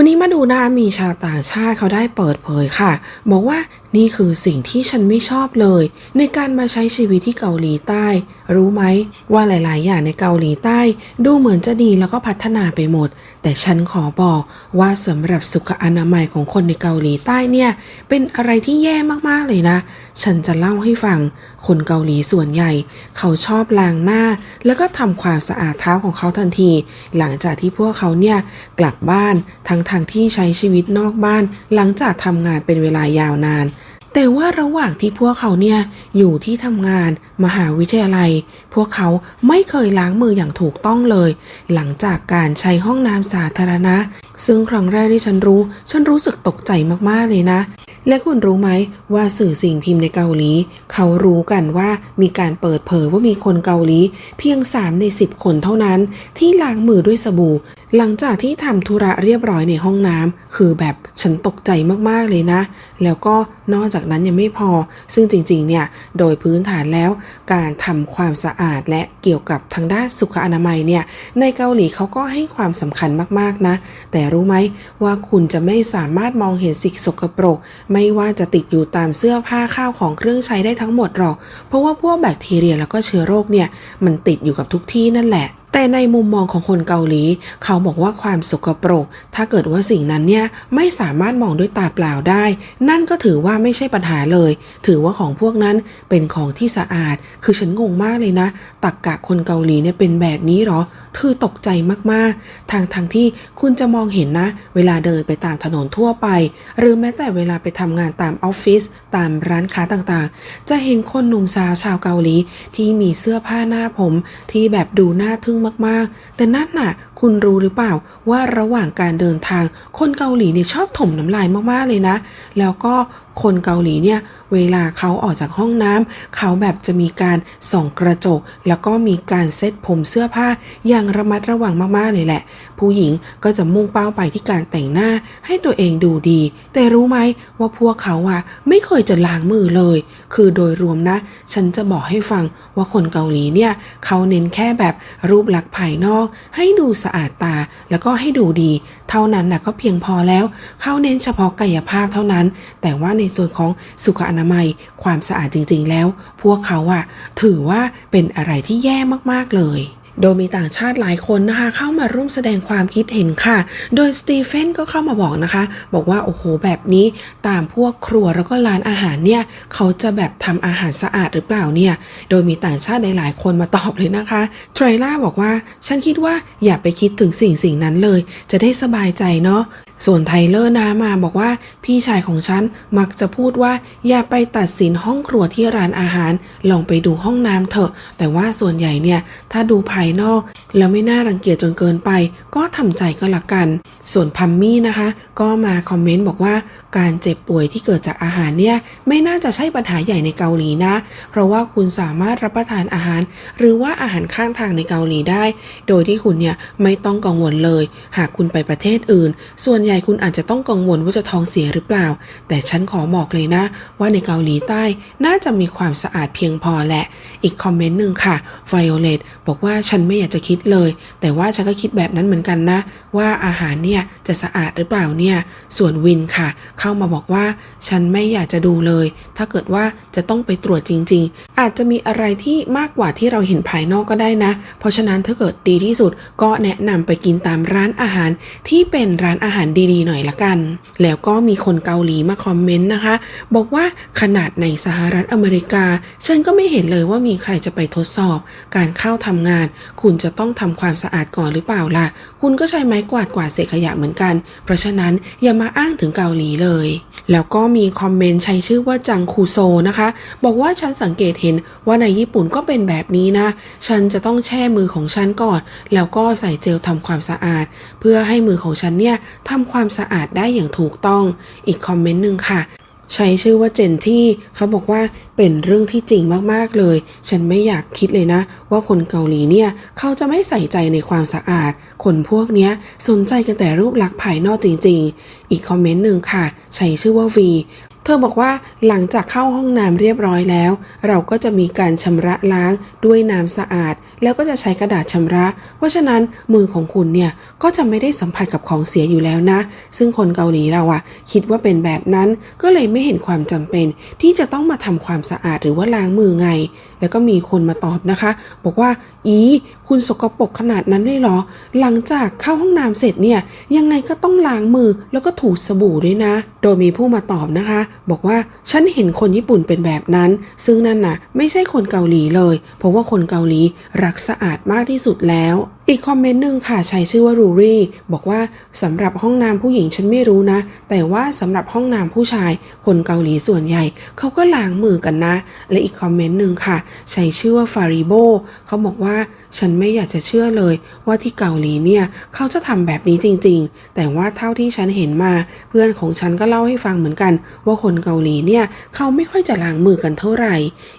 วันนี้มาดูน้ามีชาวต่างชาติเขาได้เปิดเผยค่ะ บอกว่านี่คือสิ่งที่ฉันไม่ชอบเลย ในการมาใช้ชีวิตที่เกาหลีใต้ รู้ไหมว่าหลาย ๆ อย่างในเกาหลีใต้ ดูเหมือนจะดีแล้วก็พัฒนาไปหมด แต่ฉันขอบอกว่าสำหรับสุขอนามัยของคนในเกาหลีใต้เนี่ย เป็นอะไรที่แย่มาก ๆ เลยนะ ฉันจะเล่าให้ฟัง คนเกาหลีส่วนใหญ่ เขาชอบล้างหน้า แล้วก็ทำความสะอาดเท้าของเขาทันที หลังจากที่พวกเขาเนี่ยกลับบ้านทั้งทางที่ใช้ชีวิตนอกบ้าน หลังจากทำงานเป็นเวลายาวนาน แต่ว่าระหว่างที่พวกเขาเนี่ยอยู่ที่ทำงาน มหาวิทยาลัย พวกเขาไม่เคยล้างมืออย่างถูกต้องเลย หลังจากการใช้ห้องน้ำสาธารณะ ซึ่งครั้งแรกที่ฉันรู้ ฉันรู้สึกตกใจมากๆเลยนะ และคุณรู้ไหมว่าสื่อสิ่งพิมพ์ในเกาหลี เขารู้กันว่ามีการเปิดเผยว่ามีคนเกาหลี เพียง 3 ใน 10 คนเท่านั้น ที่ล้างมือด้วยสบู่ หลังจากที่ทำธุระเรียบร้อยในห้องน้ำคือแบบฉันตกใจมากๆเลยนะ แล้วก็นอกจากนั้นยังไม่พอ ซึ่งจริงๆเนี่ยโดยพื้นฐานแล้วการทำความสะอาดและเกี่ยวกับทางด้านสุขอนามัยเนี่ยในเกาหลีเขาก็ให้ความสำคัญมากๆนะ แต่รู้ไหมว่าคุณจะไม่สามารถมองเห็นสิ่งสกปรก ไม่ว่าจะติดอยู่ตามเสื้อผ้าข้าวของเครื่องใช้ได้ทั้งหมดหรอก เพราะว่าพวกแบคทีเรียแล้วก็เชื้อโรคเนี่ย มันติดอยู่กับทุกที่นั่นแหละแต่ในมุมมองของคนเกาหลี เขาบอกว่าความสกปรก ถ้าเกิดว่าสิ่งนั้นเนี่ยไม่สามารถมองด้วยตาเปล่าได้ นั่นก็ถือว่าไม่ใช่ปัญหาเลย ถือว่าของพวกนั้นเป็นของที่สะอาด คือฉันงงมากเลยนะ ตักกะคนเกาหลีเนี่ยเป็นแบบนี้เหรอคือตกใจมากๆ ทางทางที่คุณจะมองเห็นนะ เวลาเดินไปตามถนนทั่วไป หรือแม้แต่เวลาไปทำงานตามออฟฟิศตามร้านค้าต่างๆ จะเห็นคนหนุ่มสาวชาวเกาหลี ที่มีเสื้อผ้าหน้าผมที่แบบดูน่าทึ่งมากๆ แต่นั่นน่ะ คุณรู้หรือเปล่าว่าระหว่างการเดินทาง คนเกาหลีเนี่ยชอบถมน้ำลายมากๆเลยนะ แล้วก็คนเกาหลีเนี่ยเวลาเขาออกจากห้องน้ำเขาแบบจะมีการส่องกระจก แล้วก็มีการเซ็ตผมเสื้อผ้าอย่างระมัดระวังมากๆเลยแหละ ผู้หญิงก็จะมุ่งเป้าไปที่การแต่งหน้าให้ตัวเองดูดี แต่รู้ไหมว่าพวกเขาอะไม่เคยจะล้างมือเลย คือโดยรวมนะ ฉันจะบอกให้ฟังว่าคนเกาหลีเนี่ยเขาเน้นแค่แบบรูปลักษณ์ภายนอกให้ดูสะอาดตา แล้วก็ให้ดูดี เท่านั้นนะก็เพียงพอแล้ว เขาเน้นเฉพาะกายภาพเท่านั้น แต่ว่าในส่วนของสุขอนามัย ความสะอาดจริง ๆ แล้ว พวกเขาอะถือว่าเป็นอะไรที่แย่มากๆเลย โดยมีต่างชาติหลายคนนะคะเข้ามาร่วมแสดงความคิดเห็นค่ะ โดยสตีเฟนก็เข้ามาบอกนะคะ บอกว่าโอ้โหแบบนี้ตามพวกครัวแล้วก็ร้านอาหารเนี่ยเขาจะแบบทำอาหารสะอาดหรือเปล่าเนี่ย โดยมีต่างชาติหลายคนมาตอบเลยนะคะเทรล่าบอกว่า ฉันคิดว่าอย่าไปคิดถึงสิ่งสิ่งนั้นเลย จะได้สบายใจเนาะ ส่วนไทเลอร์นามาบอกว่าพี่ชายของฉันมักจะพูดว่า อย่าไปตัดสินห้องครัวที่ร้านอาหาร ลองไปดูห้องน้ำเถอะ แต่ว่าส่วนใหญ่เนี่ย ถ้าดูภายนอก แล้วไม่น่ารังเกียจจนเกินไป ก็ทำใจก็แล้วกัน ส่วนพัมมี่นะคะ ก็มาคอมเมนต์บอกว่า การเจ็บป่วยที่เกิดจากอาหารเนี่ย ไม่น่าจะใช่ปัญหาใหญ่ในเกาหลีนะ เพราะว่าคุณสามารถรับประทานอาหาร หรือว่าอาหารข้างทางในเกาหลีได้ โดยที่คุณเนี่ยไม่ต้องกังวลเลย หากคุณไปประเทศอื่น ส่วนใหญ่คุณอาจจะต้องกังวลว่าจะท้องเสียหรือเปล่า แต่ฉันขอบอกเลยนะ ว่าในเกาหลีใต้น่าจะมีความสะอาดเพียงพอแหละ อีกคอมเมนต์หนึ่งค่ะ Violet บอกว่าฉันไม่อยากจะคิดเลย แต่ว่าฉันก็คิดแบบนั้นเหมือนกันนะ ว่าอาหารเนี่ยจะสะอาดหรือเปล่าเนี่ย ส่วนวินค่ะ เข้ามาบอกว่า ฉันไม่อยากจะดูเลย ถ้าเกิดว่าจะต้องไปตรวจจริง ๆ อาจจะมีอะไรที่มากกว่าที่เราเห็นภายนอกก็ได้นะ เพราะฉะนั้นถ้าเกิดดีที่สุดก็แนะนำไปกินตามร้านอาหารที่เป็นร้านอาหารดีๆหน่อยละกัน แล้วก็มีคนเกาหลีมาคอมเมนต์นะคะ บอกว่าขนาดในสหรัฐอเมริกา ฉันก็ไม่เห็นเลยว่ามีใครจะไปทดสอบ การเข้าทำงาน คุณจะต้องทำความสะอาดก่อนหรือเปล่าล่ะ คุณก็ใช้ไม้กวาดกวาดเศษขยะเหมือนกัน เพราะฉะนั้นอย่ามาอ้างถึงเกาหลีเลย แล้วก็มีคอมเมนต์ใช้ชื่อว่าจังคูโซนะคะ บอกว่าฉันสังเกตเห็นว่าในญี่ปุ่นก็เป็นแบบนี้นะ ฉันจะต้องแช่มือของฉันก่อน แล้วก็ใส่เจลทำความสะอาด เพื่อให้มือของฉันเนี่ยทำความสะอาดได้อย่างถูกต้อง อีกคอมเมนต์หนึ่งค่ะ ใช้ชื่อว่าเจนที่เขาบอกว่าเป็นเรื่องที่จริงมากๆเลย ฉันไม่อยากคิดเลยนะ ว่าคนเกาหลีเนี่ยเขาจะไม่ใส่ใจในความสะอาด คนพวกเนี้ยสนใจกันแต่รูปลักษณ์ภายนอกจริง ๆ อีกคอมเมนต์หนึ่งค่ะ ใช้ชื่อว่า V เธอบอกว่าหลังจากเข้าห้องน้ำเรียบร้อยแล้ว เราก็จะมีการชำระล้างด้วยน้ำสะอาด แล้วก็จะใช้กระดาษชำระ เพราะฉะนั้นมือของคุณเนี่ยก็จะไม่ได้สัมผัสกับของเสียอยู่แล้วนะ ซึ่งคนเกาหลีเราอะคิดว่าเป็นแบบนั้นก็เลยไม่เห็นความจำเป็น ที่จะต้องมาทำความสะอาดหรือว่าล้างมือไง แล้วก็มีคนมาตอบนะคะ บอกว่า อีคุณสกปรกขนาดนั้นเลยเหรอ หลังจากเข้าห้องน้ำเสร็จเนี่ยยังไงก็ต้องล้างมือแล้วก็ถูสบู่ด้วยนะ โดยมีผู้มาตอบนะคะบอกว่าฉันเห็นคนญี่ปุ่นเป็นแบบนั้น ซึ่งนั่นน่ะ ไม่ใช่คนเกาหลีเลย เพราะว่าคนเกาหลีรักสะอาดมากที่สุดแล้ว อีกคอมเมนต์หนึ่งค่ะใช้ชื่อว่ารูรี่บอกว่าสำหรับห้องน้ำผู้หญิงฉันไม่รู้นะ แต่ว่าสำหรับห้องน้ำผู้ชาย คนเกาหลีส่วนใหญ่ เขาก็ล้างมือกันนะ และอีกคอมเมนต์หนึ่งค่ะ ใช้ชื่อว่าฟาริโบเขาบอกว่าฉันไม่อยากจะเชื่อเลยว่าที่เกาหลีเนี่ย เขาจะทำแบบนี้จริง ๆ แต่ว่าเท่าที่ฉันเห็นมา เพื่อนของฉันก็เล่าให้ฟังเหมือนกัน ว่าคนเกาหลีเนี่ย เขาไม่ค่อยจะล้างมือกันเท่าไหร่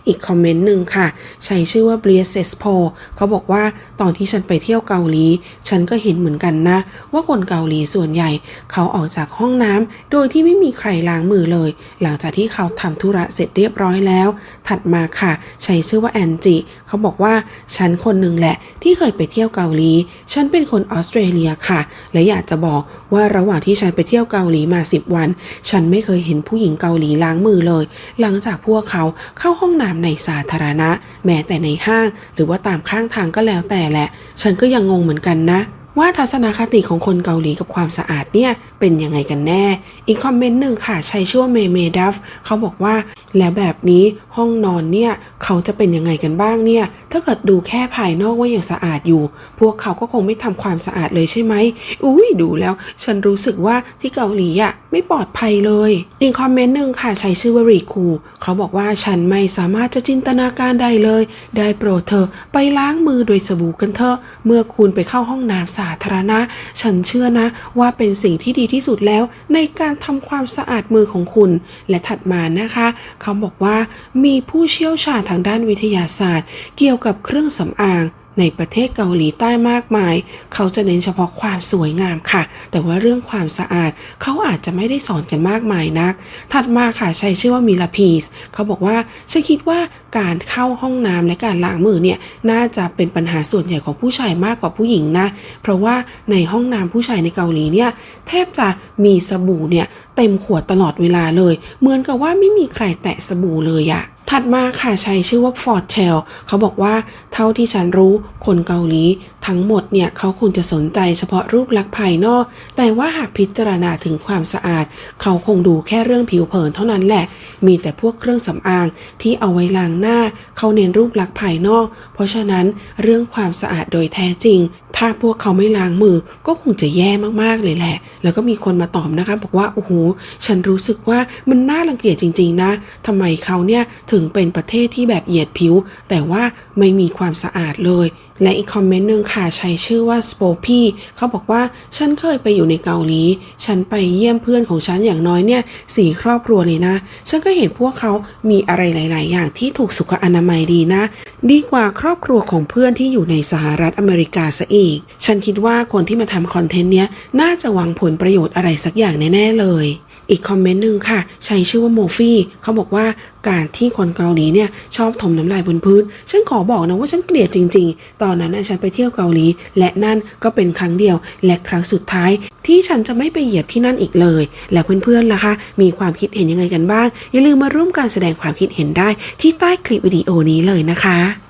อีกคอมเมนต์หนึ่งค่ะ ใช้ชื่อว่า b l i e s e s p o เขาบอกว่าตอนที่ฉันไปเที่ยวเกาหลี ฉันก็เห็นเหมือนกันนะ ว่าคนเกาหลีส่วนใหญ่ เขาออกจากห้องน้ำโดยที่ไม่มีใครล้างมือเลย หลังจากที่เขาทำธุระเสร็จเรียบร้อยแล้ว ถัดมาค่ะ ใช้ชื่อว่าแอนจิเขาบอกว่าฉันคนหนึ่งแหละ ที่เคยไปเที่ยวเกาหลี ฉันเป็นคนออสเตรเลียค่ะ และอยากจะบอกว่าระหว่างที่ฉันไปเที่ยวเกาหลีมา 10 วัน ฉันไม่เคยเห็นผู้หญิงเกาหลีล้างมือเลย หลังจากพวกเขาเข้าห้องน้ำในสาธารณะ แม้แต่ในห้าง หรือว่าตามข้างทางก็แล้วแต่แหละ ฉันก็ยังงงเหมือนกันนะ ว่าทัศนคติของคนเกาหลีกับความสะอาดเนี่ย เป็นยังไงกันแน่ อีกคอมเมนต์หนึ่งค่ะ ใช้ชื่อว่าเมเมดัฟเขาบอกว่า แล้วแบบนี้ห้องนอนเนี่ย เขาจะเป็นยังไงกันบ้างเนี่ย ถ้าเกิดดูแค่ภายนอกว่าอยังสะอาดอยู่ พวกเขาก็คงไม่ทำความสะอาดเลยใช่ไหมอุ้ยดูแล้ว ฉันรู้สึกว่าที่เกาหลีอะไม่ปลอดภัยเลย อีกคอมเมนต์หนึ่งค่ะ ใช้ชื่อว่ารีคูเขาบอกว่าฉันไม่สามารถจะจินตนาการได้เลย ได้โปรดเธอไปล้างมือโดยสบู่กันเถอะเมื่อคุณไปเข้าห้องน้ำสาธารณะ ฉันเชื่อนะว่าเป็นสิ่งที่ดีที่สุดแล้วในการทำความสะอาดมือของคุณ และถัดมานะคะ เขาบอกว่ามีผู้เชี่ยวชาญทางด้านวิทยาศาสตร์ เกี่ยวกับเครื่องสำอาง ในประเทศเกาหลีใต้มากมาย เขาจะเน้นเฉพาะความสวยงามค่ะ แต่ว่าเรื่องความสะอาดเขาอาจจะไม่ได้สอนกันมากมายนัก ถัดมาค่ะใช้ชื่อว่ามิลาพีสเขาบอกว่าฉันคิดว่าการเข้าห้องน้ำและการล้างมือเนี่ยน่าจะเป็นปัญหาส่วนใหญ่ของผู้ชายมากกว่าผู้หญิงนะ เพราะว่าในห้องน้ำผู้ชายในเกาหลีเนี่ยแทบจะมีสบู่เนี่ยเต็มขวดตลอดเวลาเลย เหมือนกับว่าไม่มีใครแตะสบู่เลยอะ ถัดมาค่ะใช้ชื่อว่า Ford t e l เขาบอกว่าเท่าที่ฉันรู้คนเกาหลีทั้งหมดเนี่ยเขาคงจะสนใจเฉพาะรูปลักษณ์ภายนอก แต่ว่าหากพิจารณาถึงความสะอาด เขาคงดูแค่เรื่องผิวเผินเท่านั้นแหละ มีแต่พวกเครื่องสำอางที่เอาไว้ล้างหน้า เขาเน้นรูปลักษณ์ภายนอก เพราะฉะนั้นเรื่องความสะอาดโดยแท้จริง ถ้าพวกเขาไม่ล้างมือก็คงจะแย่มากๆเลยแหละ แล้วก็มีคนมาตอบนะคะ บอกว่าโอ้โหฉันรู้สึกว่ามันน่ารังเกียจจริง ๆ นะทำไมเขาเนี่ยถึงึงเป็นประเทศที่แบบเหยียดผิว แต่ว่าไม่มีความสะอาดเลย และอีกคอมเมนต์หนึ่งค่ะใช้ชื่อว่า s p o p y เขาบอกว่าฉันเคยไปอยู่ในเกาหลี ฉันไปเยี่ยมเพื่อนของฉันอย่างน้อยเนี่ยสี่ครอบครัวเลยนะ ฉันก็เห็นพวกเขามีอะไรหลาย ๆ อย่างที่ถูกสุขอนามัยดีนะ ดีกว่าครอบครัวของเพื่อนที่อยู่ในสหรัฐอเมริกาซะอีก ฉันคิดว่าคนที่มาทำคอนเทนต์เนี้ยน่าจะหวังผลประโยชน์อะไรสักอย่างแน่ ๆ เลย อีกคอมเมนต์หนึ่งค่ะ ใช้ชื่อว่าโมฟี่เขาบอกว่าการที่คนเกาหลีเนี่ยชอบถมน้ำลายบนพื้น ฉันขอบอกนะว่าฉันเกลียดจริง ๆ ตอนอนนั้นฉันไปเที่ยวเกาหลี และนั่นก็เป็นครั้งเดียว และครั้งสุดท้าย ที่ฉันจะไม่ไปเหยียบที่นั่นอีกเลย และเพื่อนๆล่ะคะ มีความคิดเห็นยังไงกันบ้าง อย่าลืมมาร่วมการแสดงความคิดเห็นได้ที่ใต้คลิปวิดีโอนี้เลยนะคะ